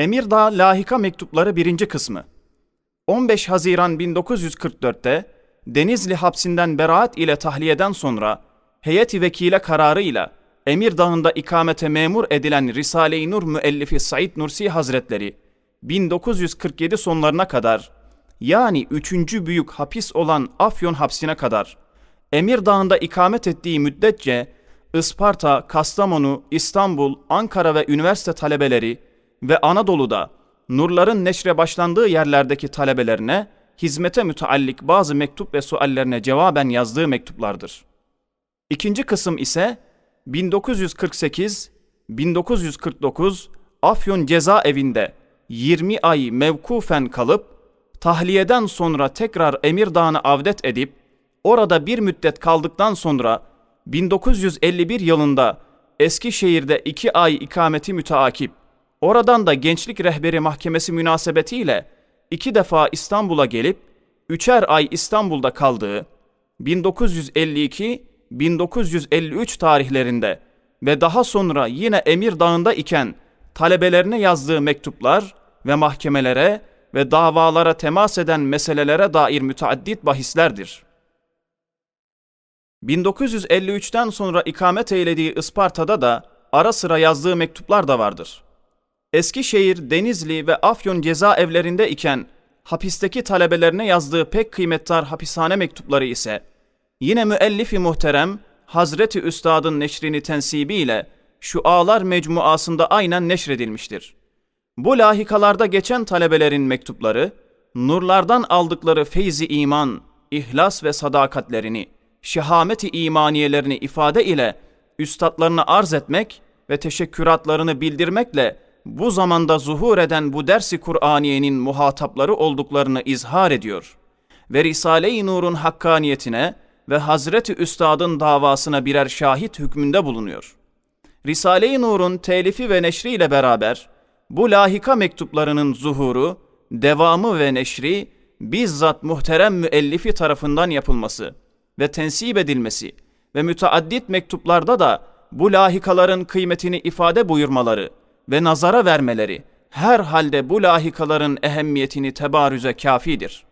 Emirdağ Lahika Mektupları 1. kısmı 15 Haziran 1944'te Denizli hapsinden beraat ile tahliyeden sonra heyeti vekile kararıyla Emirdağ'ında ikamete memur edilen Risale-i Nur müellifi Said Nursi Hazretleri 1947 sonlarına kadar yani 3. büyük hapis olan Afyon hapsine kadar Emirdağ'ında ikamet ettiği müddetçe Isparta, Kastamonu, İstanbul, Ankara ve üniversite talebeleri ve Anadolu'da nurların neşre başlandığı yerlerdeki talebelerine hizmete müteallik bazı mektup ve suallerine cevaben yazdığı mektuplardır. İkinci kısım ise 1948-1949 Afyon cezaevinde 20 ay mevkufen kalıp tahliyeden sonra tekrar Emirdağ'ına avdet edip orada bir müddet kaldıktan sonra 1951 yılında Eskişehir'de iki ay ikameti müteakip, oradan da Gençlik Rehberi Mahkemesi münasebetiyle iki defa İstanbul'a gelip üçer ay İstanbul'da kaldığı 1952-1953 tarihlerinde ve daha sonra yine Emirdağ'ında iken talebelerine yazdığı mektuplar ve mahkemelere ve davalara temas eden meselelere dair müteaddit bahislerdir. 1953'ten sonra ikamet eylediği Isparta'da da ara sıra yazdığı mektuplar da vardır. Eskişehir, Denizli ve Afyon cezaevlerinde iken hapisteki talebelerine yazdığı pek kıymetdar hapishane mektupları ise yine müellifi muhterem Hazreti Üstad'ın neşrini tensibiyle şu ağlar mecmuasında aynen neşredilmiştir. Bu lahikalarda geçen talebelerin mektupları, nurlardan aldıkları feyzi iman, ihlas ve sadakatlerini, şehameti imaniyelerini ifade ile üstadlarına arz etmek ve teşekküratlarını bildirmekle bu zamanda zuhur eden bu dersi Kur'aniyenin muhatapları olduklarını izhar ediyor ve Risale-i Nur'un hakkaniyetine ve Hazreti Üstad'ın davasına birer şahit hükmünde bulunuyor. Risale-i Nur'un telifi ve neşri ile beraber bu lahika mektuplarının zuhuru, devamı ve neşri bizzat muhterem müellifi tarafından yapılması ve tensip edilmesi ve müteaddit mektuplarda da bu lahikaların kıymetini ifade buyurmaları ve nazara vermeleri her halde bu lahikaların ehemmiyetini tebarüze kafidir.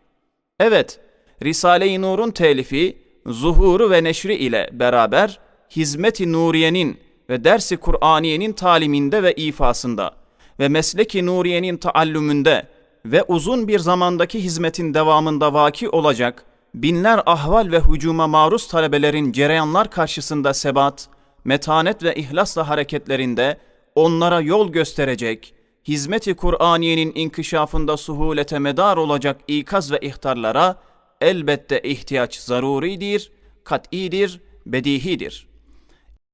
Evet, Risale-i Nur'un telifi, zuhuru ve neşri ile beraber hizmet-i nuriyenin ve dersi Kur'aniyenin taliminde ve ifasında ve mesleki nuriyenin taallümünde ve uzun bir zamandaki hizmetin devamında vaki olacak binler ahval ve hücuma maruz talebelerin cereyanlar karşısında sebat, metanet ve ihlasla hareketlerinde onlara yol gösterecek, hizmeti Kur'aniyenin inkişafında suhulete medar olacak ikaz ve ihtarlara elbette ihtiyaç zaruridir, kat'idir, bedihidir.''